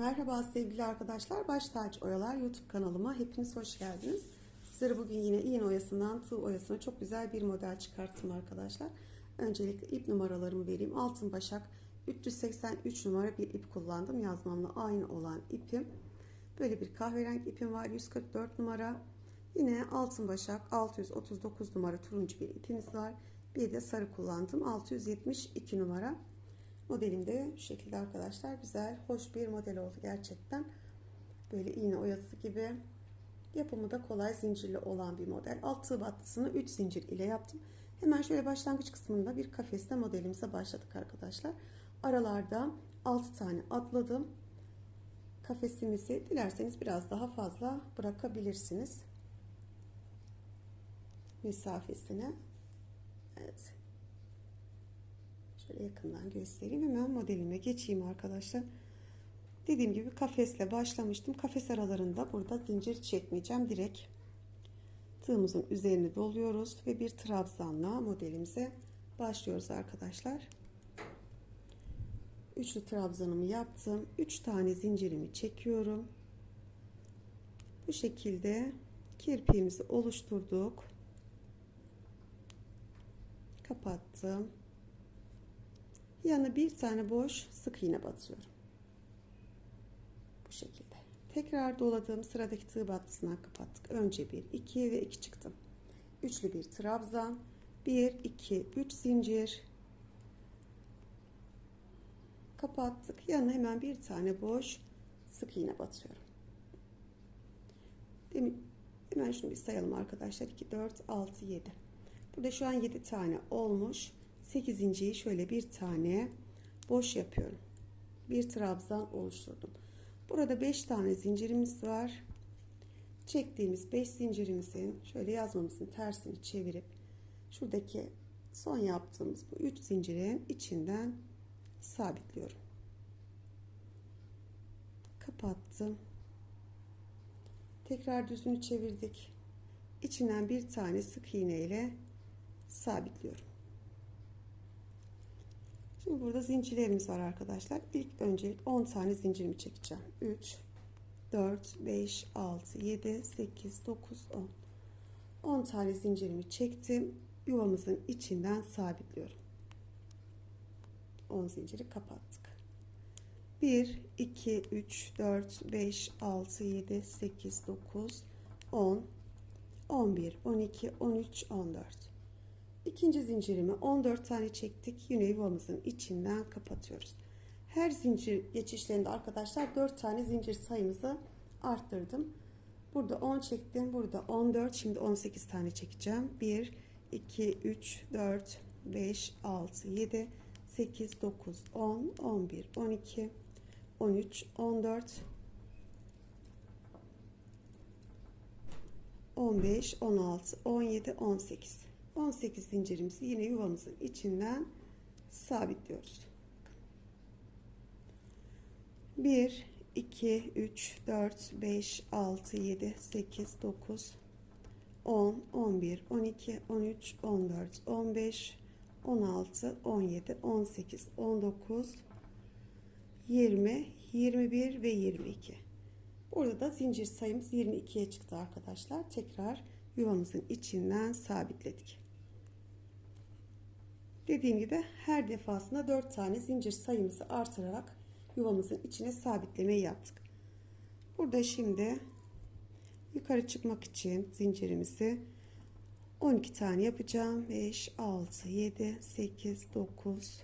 Merhaba sevgili arkadaşlar. Baş Taç Oyalar YouTube kanalıma hepiniz hoş geldiniz. Sizlere bugün yine iğne oyasından tığ oyasına çok güzel bir model çıkarttım arkadaşlar. Öncelikle ip numaralarımı vereyim. Altın Başak 383 numara bir ip kullandım. Yazmamla aynı olan ipim. Böyle bir kahverengi ipim var. 144 numara. Yine Altın Başak 639 numara turuncu bir ipimiz var. Bir de sarı kullandım. 672 numara. Modelim de şu şekilde arkadaşlar. Güzel, hoş bir model oldu gerçekten. Böyle iğne oyası gibi. Yapımı da kolay zincirli olan bir model. Alt tığ battısını 3 zincir ile yaptım. Hemen şöyle başlangıç kısmında bir kafeste modelimize başladık arkadaşlar. Aralarda 6 tane atladım. Kafesimizi dilerseniz biraz daha fazla bırakabilirsiniz. Mesafesine. Evet. Şöyle yakından göstereyim. Hemen modelime geçeyim arkadaşlar. Dediğim gibi kafesle başlamıştım. Kafes aralarında burada zincir çekmeyeceğim. Direkt tığımızın üzerine doluyoruz ve bir trabzanla modelimize başlıyoruz arkadaşlar. Üçlü trabzanımı yaptım. Üç tane zincirimi çekiyorum. Bu şekilde kirpiğimizi oluşturduk. Kapattım. Yanına bir tane boş sık iğne batıyorum. Bu şekilde. Tekrar doladığım sıradaki tığ battısından kapattık. Önce bir, iki ve iki çıktım. Üçlü bir trabzan. Bir, iki, üç zincir. Kapattık. Yanına hemen bir tane boş sık iğne batıyorum. Demin, hemen şunu bir sayalım arkadaşlar. 2, 4, 6, 7. Burada şu an 7 tane olmuş. 8 inciyi şöyle bir tane boş yapıyorum. Bir trabzan oluşturdum. Burada 5 tane zincirimiz var. Çektiğimiz 5 zincirimizin şöyle yazmamızın tersini çevirip şuradaki son yaptığımız bu 3 zincirin içinden sabitliyorum. Kapattım. Tekrar düzünü çevirdik. İçinden bir tane sık iğne ile sabitliyorum. Şimdi burada zincirlerimiz var arkadaşlar. İlk önce 10 tane zincirimi çekeceğim. 3, 4, 5, 6, 7, 8, 9, 10. 10 tane zincirimi çektim. Yuvamızın içinden sabitliyorum. 10 zinciri kapattık. 1, 2, 3, 4, 5, 6, 7, 8, 9, 10, 11, 12, 13, 14. İkinci zincirimi 14 tane çektik. Yine yuvamızın içinden kapatıyoruz. Her zincir geçişlerinde arkadaşlar 4 tane zincir sayımızı arttırdım. Burada 10 çektim. Burada 14. Şimdi 18 tane çekeceğim. 1, 2, 3, 4, 5, 6, 7, 8, 9, 10, 11, 12, 13, 14, 15, 16, 17, 18. 18 zincirimizi yine yuvamızın içinden sabitliyoruz. 1 2 3 4 5 6 7 8 9 10 11 12 13 14 15 16 17 18 19 20 21 ve 22 Burada da zincir sayımız 22'ye çıktı arkadaşlar. Tekrar yuvamızın içinden sabitledik. Dediğim gibi her defasında 4 tane zincir sayımızı artırarak yuvamızın içine sabitlemeyi yaptık. Burada şimdi yukarı çıkmak için zincirimizi 12 tane yapacağım. 5, 6, 7, 8, 9,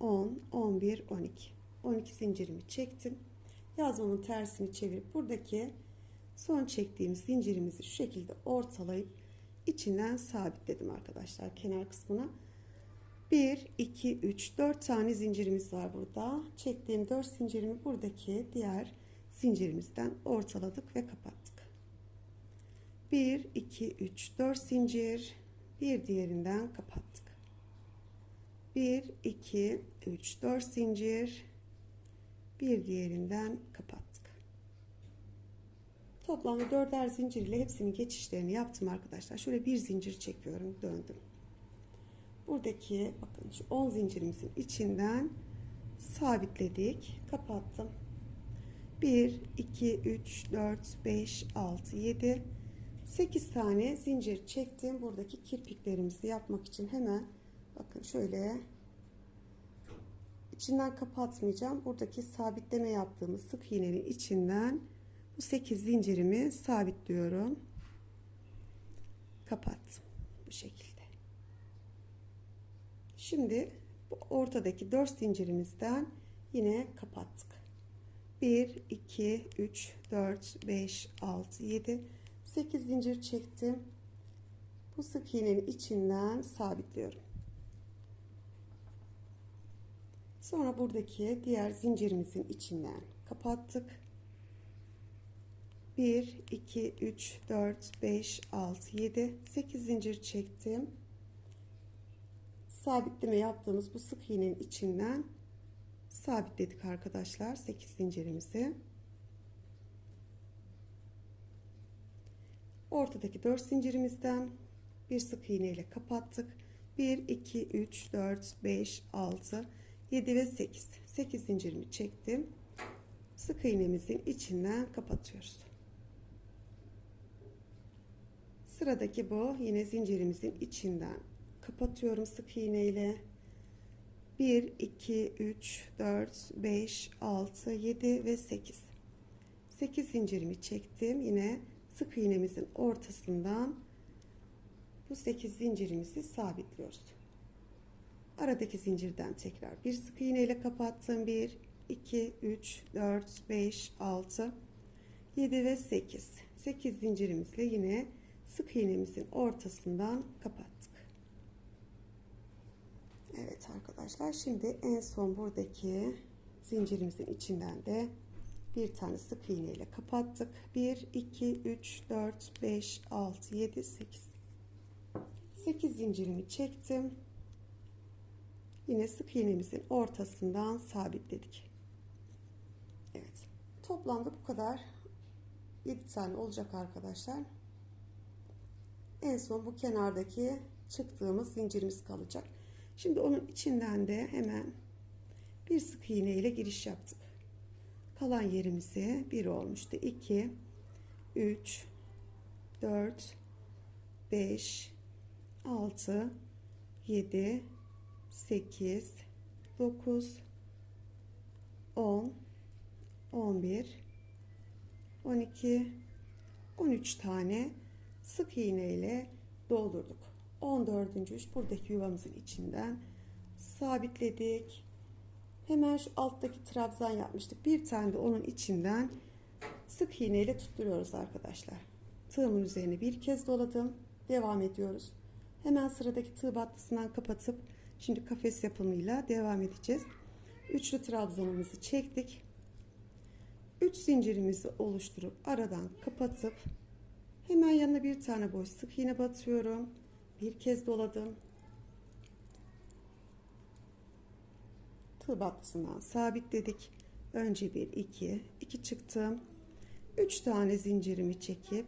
10, 11, 12. 12 zincirimi çektim. Yazmamın tersini çevirip buradaki son çektiğimiz zincirimizi şu şekilde ortalayıp içinden sabitledim arkadaşlar kenar kısmına. 1 2 3 4 tane zincirimiz var burada. Çektiğim 4 zincirimi buradaki diğer zincirimizden ortaladık ve kapattık. 1 2 3 4 zincir bir diğerinden kapattık. 1 2 3 4 zincir bir diğerinden kapattık. Toplamda dörder zincir ile hepsinin geçişlerini yaptım arkadaşlar. Şöyle bir zincir çekiyorum, döndüm. Buradaki bakın şu 10 zincirimizin içinden sabitledik, kapattım. 1 2 3 4 5 6 7 8 tane zincir çektim. Buradaki kirpiklerimizi yapmak için hemen bakın şöyle içinden kapatmayacağım. Buradaki sabitleme yaptığımız sık iğnenin içinden bu 8 zincirimi sabitliyorum. Kapattım. Bu şekilde. Şimdi bu ortadaki 4 zincirimizden yine kapattık. 1 2 3 4 5 6 7 8 zincir çektim. Bu sık iğnenin içinden sabitliyorum. Sonra buradaki diğer zincirimizin içinden kapattık. 1 2 3 4 5 6 7 8 zincir çektim. Sabitleme yaptığımız bu sık iğnenin içinden sabitledik arkadaşlar 8 zincirimizi. Ortadaki 4 zincirimizden bir sık iğne ile kapattık. 1 2 3 4 5 6 7 ve 8. 8 zincirimi çektim. Sık iğnemizin içinden kapatıyoruz. Sıradaki bu yine zincirimizin içinden kapatıyorum sık iğne ile. 1 2 3 4 5 6 7 ve 8. 8 zincirimi çektim. Yine sık iğnemizin ortasından bu 8 zincirimizi sabitliyoruz. Aradaki zincirden tekrar bir sık iğne ile kapattım. 1 2 3 4 5 6 7 ve 8. 8 zincirimizle yine sık iğnemizin ortasından kapattık. Evet arkadaşlar şimdi en son buradaki zincirimizin içinden de bir tane sık iğne ile kapattık. 1 2 3 4 5 6 7 8 8 zincirimi çektim. Yine sık iğnemizin ortasından sabitledik. Evet. Toplamda bu kadar 7 tane olacak arkadaşlar. En son bu kenardaki çıktığımız zincirimiz kalacak. Şimdi onun içinden de hemen bir sık iğne ile giriş yaptık. Kalan yerimize 1 olmuştu. 2 3 4 5 6 7 8 9 10 11 12 13 tane sık iğne ile doldurduk. 14. üç buradaki yuvamızın içinden sabitledik. Hemen şu alttaki trabzan yapmıştık. Bir tane de onun içinden sık iğne ile tutturuyoruz arkadaşlar. Tığımın üzerine bir kez doladım. Devam ediyoruz. Hemen sıradaki tığ battısından kapatıp şimdi kafes yapımıyla devam edeceğiz. Üçlü trabzanımızı çektik. 3 zincirimizi oluşturup aradan kapatıp hemen yanına bir tane boş sık iğne batıyorum bir kez doladım. Tığ battısından sabitledik. Önce bir iki, iki çıktım. Üç tane zincirimi çekip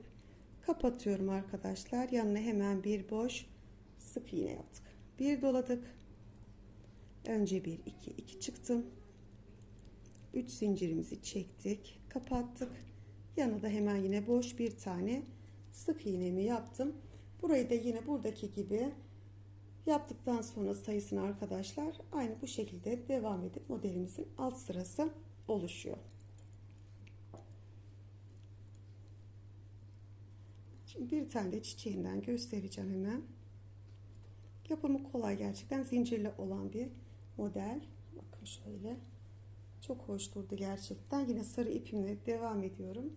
kapatıyorum arkadaşlar. Yanına hemen bir boş sık iğne yaptık. Bir doladık. Önce bir iki, iki çıktım. Üç zincirimizi çektik, kapattık. Yanına da hemen yine boş bir tane sık iğnemi yaptım. Burayı da yine buradaki gibi yaptıktan sonra sayısını arkadaşlar aynı bu şekilde devam edip modelimizin alt sırası oluşuyor. Şimdi bir tane de çiçeğinden göstereceğim hemen. Yapımı kolay gerçekten zincirli olan bir model. Bakın şöyle. Çok hoş durdu gerçekten. Yine sarı ipimle devam ediyorum.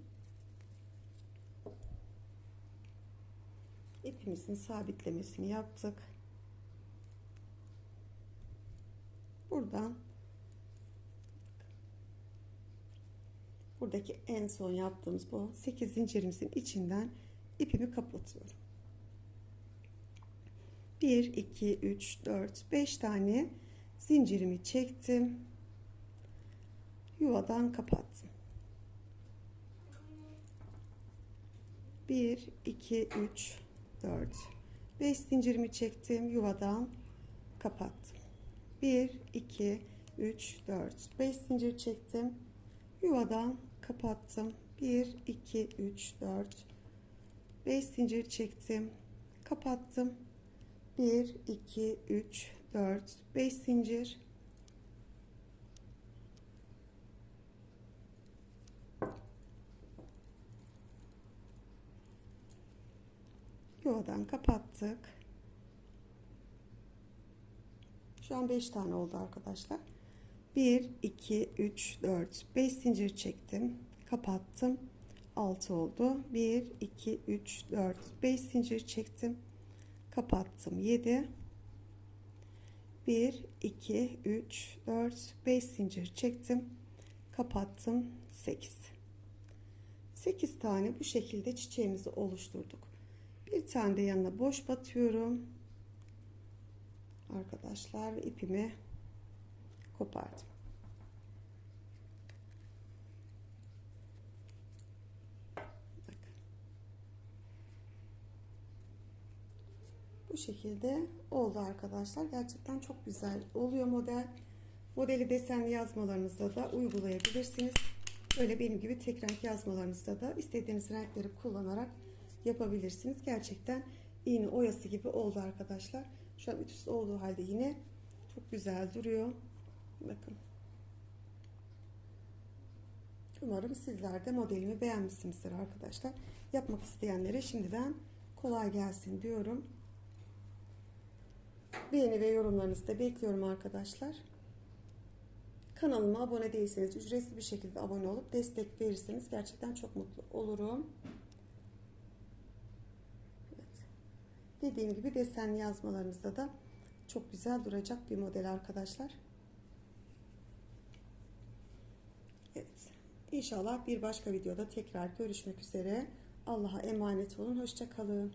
İpimizin sabitlemesini yaptık. Buradan buradaki en son yaptığımız bu 8 zincirimizin içinden ipimi kapatıyorum. 1 2 3 4 5 tane zincirimi çektim. Yuvadan kapattım. 1 2 3 4 5 zincirimi çektim yuvadan kapattım. 1 2 3 4 5 zincir çektim yuvadan kapattım. 1 2 3 4 5 zincir çektim kapattım. 1 2 3 4 5 zincir yuvadan kapattık. Şu an 5 tane oldu arkadaşlar. 1 2 3 4 5 zincir çektim. Kapattım. 6 oldu. 1 2 3 4 5 zincir çektim. Kapattım. 7 1 2 3 4 5 zincir çektim. Kapattım. 8 8 tane bu şekilde çiçeğimizi oluşturduk bir tane de yanına boş batıyorum arkadaşlar ipimi kopardım Bu şekilde oldu arkadaşlar. Gerçekten çok güzel oluyor model. Modeli desenli yazmalarınızda da uygulayabilirsiniz. Böyle benim gibi tek renk yazmalarınızda da istediğiniz renkleri kullanarak yapabilirsiniz. Gerçekten iğne oyası gibi oldu arkadaşlar. Şu an ütüsü olduğu halde yine çok güzel duruyor. Bakın. Umarım sizler de modelimi beğenmişsinizdir arkadaşlar. Yapmak isteyenlere şimdiden kolay gelsin diyorum. Beğeni ve yorumlarınızı da bekliyorum arkadaşlar. Kanalıma abone değilseniz ücretsiz bir şekilde abone olup destek verirseniz gerçekten çok mutlu olurum. Evet. Dediğim gibi desenli yazmalarınızda da çok güzel duracak bir model arkadaşlar. Evet. İnşallah bir başka videoda tekrar görüşmek üzere. Allah'a emanet olun. Hoşçakalın.